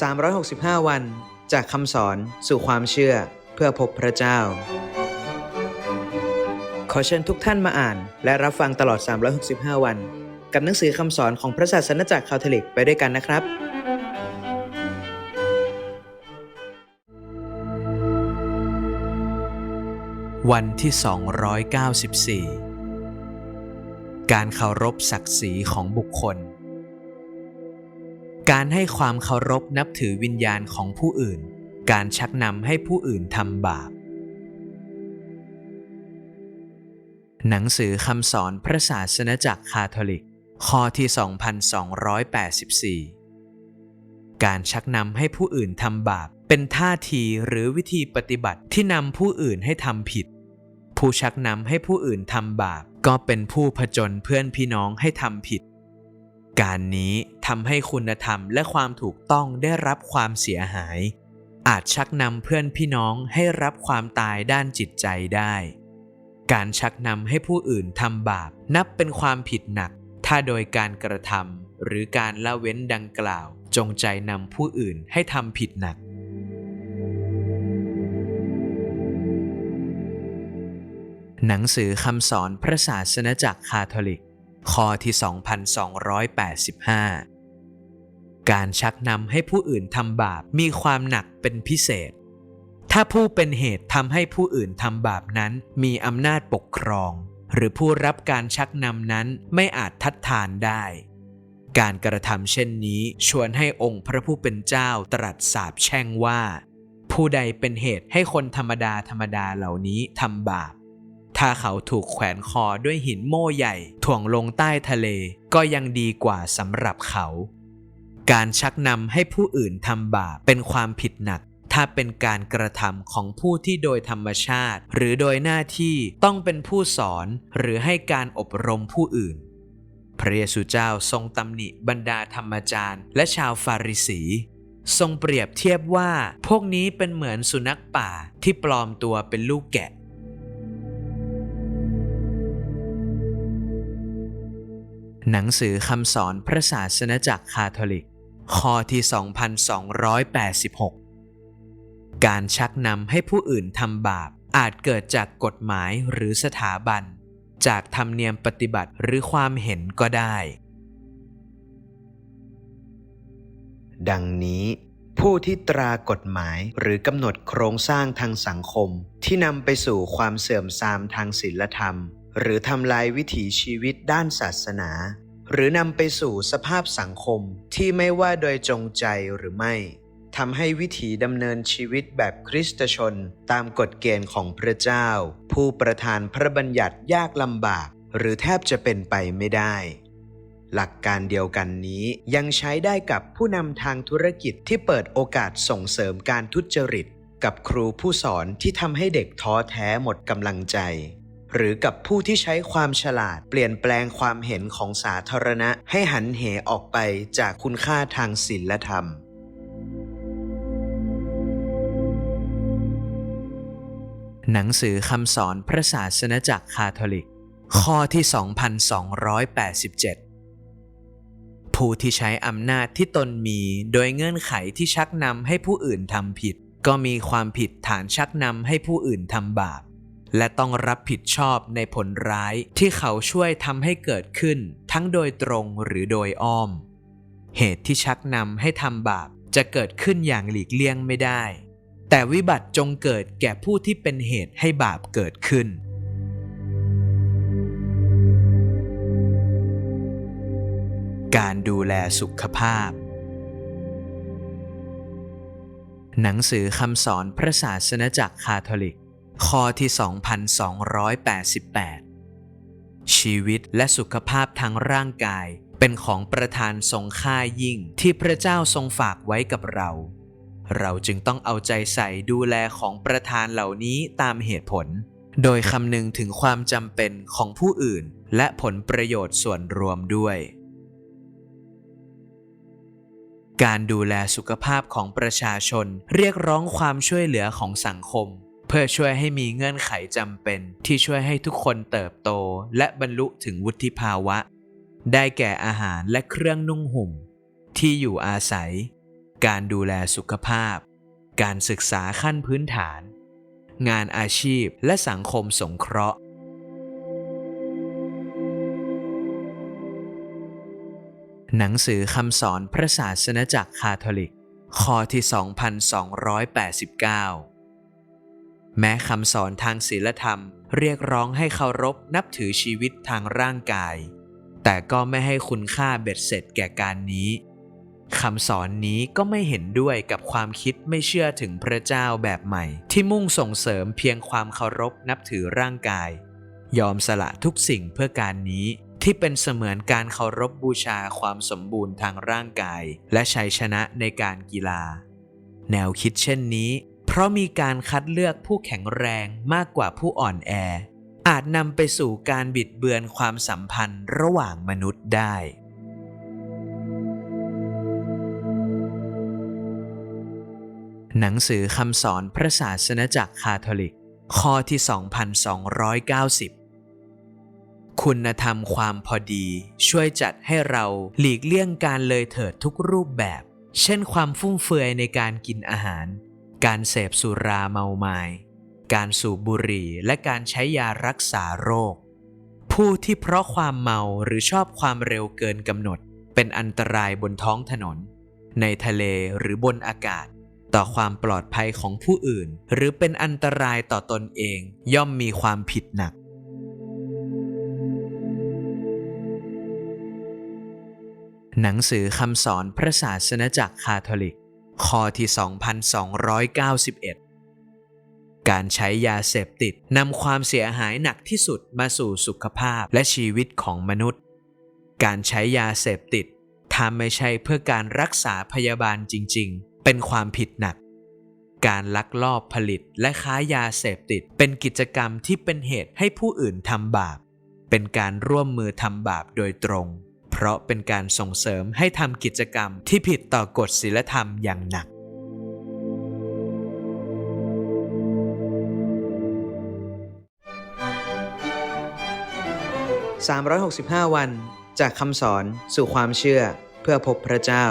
365 วัน จากคำสอนสู่ความเชื่อเพื่อพบพระเจ้า ขอเชิญทุกท่านมาอ่าน และรับฟังตลอด 365 วัน กับหนังสือคำสอนของพระศาสนจักรคาทอลิกไปด้วยกันนะครับ วันที่ 294 การเคารพศักดิ์ศรีของบุคคล การให้ความเคารพนับถือวิญญาณของผู้อื่น การชักนำให้ผู้อื่นทำบาป หนังสือคำสอนพระศาสนจักรคาทอลิก ข้อที่ 2284 การชักนำให้ผู้อื่นทำบาป เป็นท่าทีหรือวิธีปฏิบัติที่นำผู้อื่นให้ทำผิด ผู้ชักนำให้ผู้อื่นทำบาป ก็เป็นผู้ผจญเพื่อนพี่น้องให้ทำผิด การนี้ทำให้คุณธรรมและความถูกต้องได้รับความเสียหาย อาจชักนำเพื่อนพี่น้องให้รับความตายด้านจิตใจได้ การชักนำให้ผู้อื่นทำบาปนับเป็นความผิดหนัก ถ้าโดยการกระทำหรือการละเว้นดังกล่าว จงใจนำผู้อื่นให้ทำผิดหนัก หนังสือคำสอนพระศาสนจักรคาทอลิก ข้อที่ 2285 การชักนำให้ผู้อื่นทำบาปมีความหนักเป็นพิเศษ ถ้าผู้เป็นเหตุทำให้ผู้อื่นทำบาปนั้นมีอำนาจปกครอง หรือผู้รับการชักนำนั้นไม่อาจทัดทานได้ การกระทำเช่นนี้ชวนให้องค์พระผู้เป็นเจ้าตรัสสาปแช่งว่า ผู้ใดเป็นเหตุให้คนธรรมดาธรรมดาเหล่านี้ทำบาป ถ้าเขาถูกแขวนคอด้วยหินโม่ใหญ่ถ่วงลงใต้ทะเลก็ยังดีกว่าสำหรับเขา การชักนำให้ผู้อื่นทำบาปเป็นความผิดหนัก ถ้าเป็นการกระทำของผู้ที่โดยธรรมชาติ หรือโดยหน้าที่ต้องเป็นผู้สอนหรือให้การอบรมผู้อื่น พระเยซูเจ้าทรงตำหนิบรรดาธรรมจารย์ และชาวฟาริสี ทรงเปรียบเทียบว่า พวกนี้เป็นเหมือนสุนัขป่าที่ปลอมตัวเป็นลูกแกะ หนังสือคำสอนพระศาสนจักรคาทอลิก ข้อที่ 2286 การชักนำให้ผู้อื่นทำบาป อาจเกิดจากกฎหมายหรือสถาบัน จากธรรมเนียมปฏิบัติหรือความเห็นก็ได้ ดังนี้ผู้ที่ตรากฎหมายหรือกำหนดโครงสร้างทางสังคมที่นำไปสู่ความเสื่อมทรามทางศีลธรรม หรือทำลายวิถีชีวิตด้านศาสนา หรือนำไปสู่สภาพสังคมที่ไม่ว่าโดยจงใจหรือไม่ทำให้วิถีดำเนินชีวิตแบบคริสตชน ตามกฎเกณฑ์ของพระเจ้า ผู้ประทานพระบัญญัติยากลำบาก หรือแทบจะเป็นไปไม่ได้ หลักการเดียวกันนี้ยังใช้ได้กับผู้นำทางธุรกิจที่เปิดโอกาสส่งเสริมการทุจริต กับครูผู้สอนที่ทำให้เด็กท้อแท้หมดกำลังใจ หรือกับผู้ที่ใช้ความฉลาดเปลี่ยนแปลงความเห็นของสาธารณะให้หันเหออกไปจากคุณค่าทางศีลธรรม หนังสือคำสอนพระศาสนจักรคาทอลิก ข้อที่ 2287ผู้ที่ใช้อำนาจที่ตนมีโดยเงื่อนไขที่ชักนำให้ผู้อื่นทำผิด ก็มีความผิดฐานชักนำให้ผู้อื่นทำบาป และต้องรับผิดชอบในผลร้ายที่เขาช่วยทำให้เกิดขึ้น ทั้งโดยตรงหรือโดยอ้อม เหตุที่ชักนำให้ทำบาปจะเกิดขึ้นอย่างหลีกเลี่ยงไม่ได้ แต่วิบัติจงเกิดแก่ผู้ที่เป็นเหตุให้บาปเกิดขึ้น การดูแลสุขภาพ หนังสือคำสอนพระศาสนจักรคาทอลิก ข้อที่ 2288 ชีวิตและสุขภาพทางร่างกายเป็นของประทานทรงค่ายิ่งที่พระเจ้าทรงฝากไว้กับเรา เราจึงต้องเอาใจใส่ดูแลของประธานเหล่านี้ตามเหตุผล โดยคำนึงถึงความจำเป็นของผู้อื่น และผลประโยชน์ส่วนรวมด้วย การดูแลสุขภาพของประชาชนเรียกร้องความช่วยเหลือของสังคม พื่อช่วยให้มีเงื่อนไขจำเป็น ที่ช่วยให้ทุกคนเติบโต และบรรลุถึงวุฒิภาวะ ได้แก่อาหารและเครื่องนุ่งห่ม ที่อยู่อาศัย การดูแลสุขภาพ การศึกษาขั้นพื้นฐาน งานอาชีพและสังคมสงเคราะห์หนังสือคำสอนพระศาสนจักรคาทอลิก ข้อที่ 2289 แม้คำสอนทางศีลธรรม เรียกร้องให้เคารพนับถือชีวิตทางร่างกาย แต่ก็ไม่ให้คุณค่าเบ็ดเสร็จแก่การนี้คำสอนนี้ก็ไม่เห็นด้วยกับความคิดไม่เชื่อถึงพระเจ้าแบบใหม่ ที่มุ่งส่งเสริมเพียงความเคารพนับถือร่างกาย ยอมสละทุกสิ่งเพื่อการนี้ที่เป็นเสมือนการเคารพบบูชาความสมบูรณ์ทางร่างกาย และชัยชนะในการกีฬา แนวคิดเช่นนี้ เพราะมีการคัดเลือกผู้แข็งแรงมากกว่าผู้อ่อนแอ อาจนำไปสู่การบิดเบือนความสัมพันธ์ระหว่างมนุษย์ได้ หนังสือคำสอนพระศาสนจักรคาทอลิก ข้อที่ 2290 คุณธรรมความพอดีช่วยจัดให้เราหลีกเลี่ยงการเลยเถิดทุกรูปแบบ เช่นความฟุ่มเฟือยในการกินอาหาร การเสพสุราเมาไมายการสูบบุหรี่และการใช้ยารักษาโรค ผู้ที่เพราะความเมาหรือชอบความเร็วเกินกำหนด เป็นอันตรายบนท้องถนน ในทะเลหรือบนอากาศ ต่อความปลอดภัยของผู้อื่น หรือเป็นอันตรายต่อตนเองย่อมมีความผิดหนักหนังสือคำสอนพระศาสนจักรคาทอลิก ข้อที่ 2291 การใช้ยาเสพติดนำความเสียหายหนักที่สุดมาสู่สุขภาพและชีวิตของมนุษย์ การใช้ยาเสพติดถ้าไม่ใช่เพื่อการรักษาพยาบาลจริง ๆ เป็นความผิดหนัก การลักลอบผลิตและค้ายาเสพติด เป็นกิจกรรมที่เป็นเหตุให้ผู้อื่นทำบาป เป็นการร่วมมือทำบาปโดยตรง เพราะเป็นการส่งเสริมให้ทำกิจกรรมที่ผิดต่อกฎศีลธรรมอย่างหนัก 365 วัน จากคำสอนสู่ความเชื่อเพื่อพบพระเจ้า